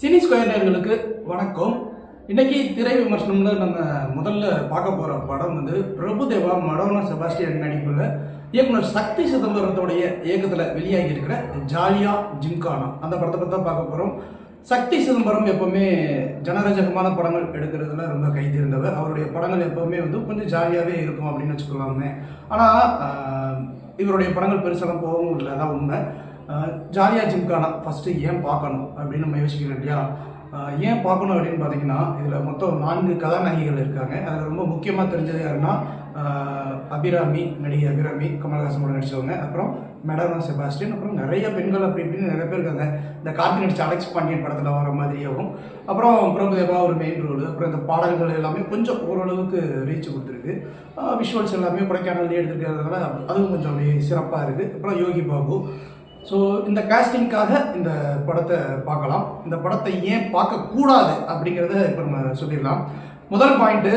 Cine square நேயர்களுக்கு வணக்கம். இன்னைக்கு திரை விமர்சனம்ல நம்ம முதல்ல பார்க்க போற படம் வந்து பிரபுதேவா மடோனா செபாஸ்டியன் நடிப்புல இயக்குனர் சக்தி சிதம்பரத்தோடைய இயக்கத்தில் வெளியாகி இருக்கிற ஜாலியா ஜிம்கானா. அந்த படத்தை பற்றி தான் பார்க்க போகிறோம் சக்தி சிதம்பரம் எப்பவுமே ஜனரஞ்சகமான படங்கள் எடுக்கிறதுல ரொம்ப கைதேர்ந்தவர் அவருடைய படங்கள் எப்பவுமே வந்து கொஞ்சம் ஜாலியாகவே இருக்கும் அப்படின்னு வச்சுக்கலாமே. ஆனால் இவருடைய படங்கள் பெருசெல்லாம் போகவும் இல்லை. அதான் உண்மை. ஜாலியாக ஜிம்கானா ஃபஸ்ட்டு ஏன் பார்க்கணும் அப்படின்னு நம்ம யோசிக்கிறோம் இல்லையா? ஏன் பார்க்கணும் அப்படின்னு பார்த்தீங்கன்னா இதில் மொத்தம் நான்கு கதாநாயகிகள் இருக்காங்க. அதில் ரொம்ப முக்கியமாக தெரிஞ்சது யாருன்னா அபிராமி நடிகை அபிராமி கமல்ஹாசன் கூட நடித்தவங்க அப்புறம் மெடரா செபாஸ்டின் அப்புறம் நிறைய பெண்கள் அப்படி இப்படின்னு நிறைய பேர் இருக்காங்க. இந்த கார்த்தி நடிச்ச அலெக்ஸ் பாண்டியன் படத்தில் வர மாதிரியாகவும் அப்புறம் பிரபுதேவா ஒரு மெயின் ரோல் அப்புறம் இந்த பாடல்கள் எல்லாமே கொஞ்சம் ஓரளவுக்கு ரீச் கொடுத்துருக்கு. விஷுவல்ஸ் எல்லாமே கொடைக்கானல்லே எடுத்துருக்கிறதுனால அதுவும் கொஞ்சம் அப்படியே சிறப்பாக இருக்குது அப்புறம் யோகி பாபு ஸோ இந்த காஸ்டிங்காக இந்த படத்தை பார்க்கலாம். இந்த படத்தை ஏன் பார்க்கக்கூடாது அப்படிங்கிறத இப்போ நம்ம சொல்லிடலாம். முதல் பாயிண்ட்டு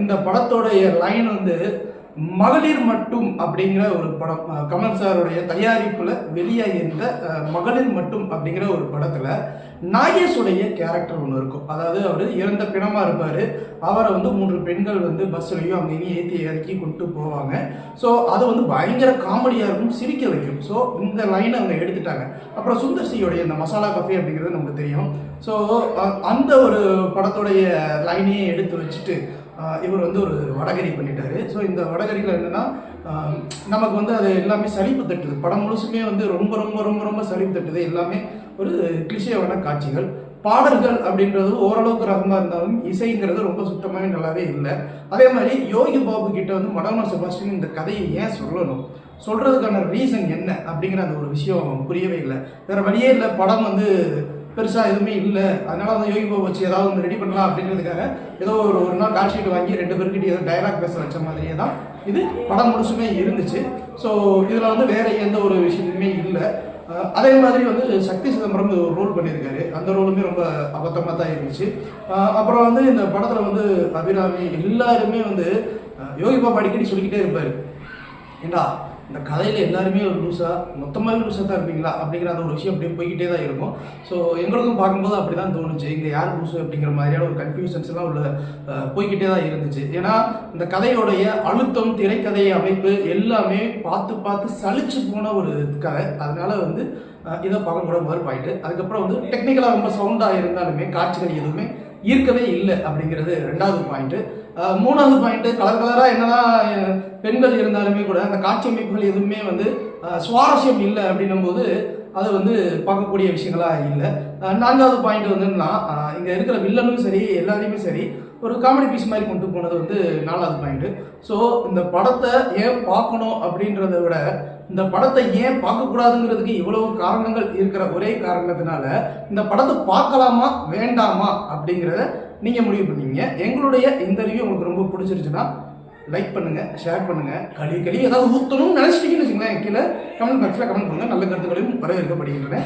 இந்த படத்தோடைய லைன் வந்து மகளிர் மட்டும் அப்படிங்கிற ஒரு படம் கமல் சாருடைய தயாரிப்பில் வெளியாகியிருந்த மகளிர் மட்டும் அப்படிங்கிற ஒரு படத்தில் நாகேஷுடைய கேரக்டர் ஒன்று இருக்கும். அதாவது அவர் இறந்த பிணமாக இருப்பார். அவரை வந்து மூன்று பெண்கள் வந்து பஸ்ஸுலையும் அங்கேயும் ஏற்றி இறக்கி கொண்டு போவாங்க. ஸோ அது வந்து பயங்கர காமெடியாக இருக்கும் சிரிக்க வைக்கும். ஸோ இந்த லைனை அவங்க எடுத்துட்டாங்க. அப்புறம் சுந்தர் சியோடைய இந்த மசாலா கஃபே அப்படிங்கிறது நமக்கு தெரியும். ஸோ அந்த ஒரு படத்தோடைய லைனையே எடுத்து வச்சுட்டு இவர் வந்து ஒரு வடகரி பண்ணிட்டாரு. ஸோ இந்த வடகரியில் என்னென்னா நமக்கு வந்து அது எல்லாமே சலிப்பு தட்டுது. படம் முழுசுமே வந்து ரொம்ப ரொம்ப ரொம்ப ரொம்ப சலிப்பு தட்டுது. எல்லாமே ஒரு கிளிஷேவான காட்சிகள். பாடல்கள் அப்படின்றது ஓரளவுக்கு ரகமாக இருந்தாலும் இசைங்கிறது ரொம்ப சுத்தமாகவே நல்லாவே இல்லை. அதே மாதிரி யோகி பாபு கிட்ட வந்து மடவனா செபாஸ்டின் இந்த கதையை ஏன் சொல்லணும்? சொல்கிறதுக்கான ரீசன் என்ன? அப்படிங்கிற அந்த ஒரு விஷயம் புரியவே இல்லை. வேறு வழியே இல்லை. படம் வந்து பெருசாக எதுவுமே இல்லை. அதனால வந்து யோகி பாபு வச்சு ஏதாவது ஒன்று ரெடி பண்ணலாம் அப்படிங்கிறதுக்காக ஏதோ ஒரு ஒரு நாள் கால் ஷீட் வாங்கி ரெண்டு பேருக்கிட்ட ஏதோ டயலாக் பேச வச்ச மாதிரியே தான் இது படம் முழுசுமே இருந்துச்சு. ஸோ இதில் வந்து வேற எந்த ஒரு விஷயத்துமே இல்லை. அதே மாதிரி வந்து சக்தி சிதம்பரம் ஒரு ரோல் பண்ணியிருக்காரு. அந்த ரோலுமே ரொம்ப அபத்தமாக தான் இருந்துச்சு. அப்புறம் வந்து இந்த படத்தில் வந்து அபிராமி எல்லாருமே வந்து அஹ் யோகி பாபா அடிக்கடி சொல்லிக்கிட்டே இருப்பார். ஏண்டா இந்த கதையில் எல்லாருமே ஒரு லூஸாக மொத்தமாகவே லூஸாக தான் இருப்பீங்களா? அப்படிங்கிற அந்த ஒரு விஷயம் அப்படியே போய்கிட்டே தான் இருக்கும். ஸோ எங்களுக்கும் பார்க்கும்போது அப்படி தான் தோணுச்சு. இங்கே யார் லூஸு அப்படிங்கிற மாதிரியான ஒரு கன்ஃபியூஷன்ஸ்லாம் உள்ள போய்கிட்டே தான் இருந்துச்சு. ஏன்னா இந்த கதையோடைய அழுத்தம் திரைக்கதை அமைப்பு எல்லாமே பார்த்து பார்த்து சளிச்சு போன ஒரு கதை. அதனால வந்து இதை பார்க்கக்கூட முதல் அதுக்கப்புறம் வந்து டெக்னிக்கலாக ரொம்ப சவுண்டாக இருந்தாலுமே காட்சிகள் எதுவுமே ஈர்க்கவே இல்லை அப்படிங்கிறது ரெண்டாவது பாயிண்ட்டு மூணாவது பாயிண்ட்டு கலர் கலராக என்னதான் பெண்கள் இருந்தாலுமே கூட அந்த காட்சி அமைப்புகள் எதுவுமே வந்து சுவாரஸ்யம் இல்லை அப்படின்னும் போது அது வந்து பார்க்கக்கூடிய விஷயங்களாக இல்லை. நான்காவது பாயிண்ட் வந்து என்னன்னா இங்கே இருக்கிற வில்லனும் சரி எல்லாரையுமே சரி ஒரு காமெடி பீஸ் மாதிரி கொண்டு போனது வந்து நாலாவது பாயிண்ட்டு ஸோ இந்த படத்தை ஏன் பார்க்கணும் அப்படின்றத விட இந்த படத்தை ஏன் பார்க்கக்கூடாதுங்கிறதுக்கு இவ்வளவு காரணங்கள் இருக்கிற ஒரே காரணத்தினால இந்த படத்தை பார்க்கலாமா வேண்டாமா அப்படிங்கிறத நீங்கள் முடிவு பண்ணீங்க. எங்களுடைய இந்த ரிவ்யூ உங்களுக்கு ரொம்ப பிடிச்சிருச்சுன்னா லைக் பண்ணுங்கள் ஷேர் பண்ணுங்கள் கழி கழி ஏதாவது ஊற்றணும்னு நினச்சிட்டீங்கன்னு வச்சுங்களேன் கீழே கமெண்ட் பாக்ஸில் கமெண்ட் பண்ணுங்கள் நல்ல கருத்துக்களையும் வரவேற்கப்படுகின்றன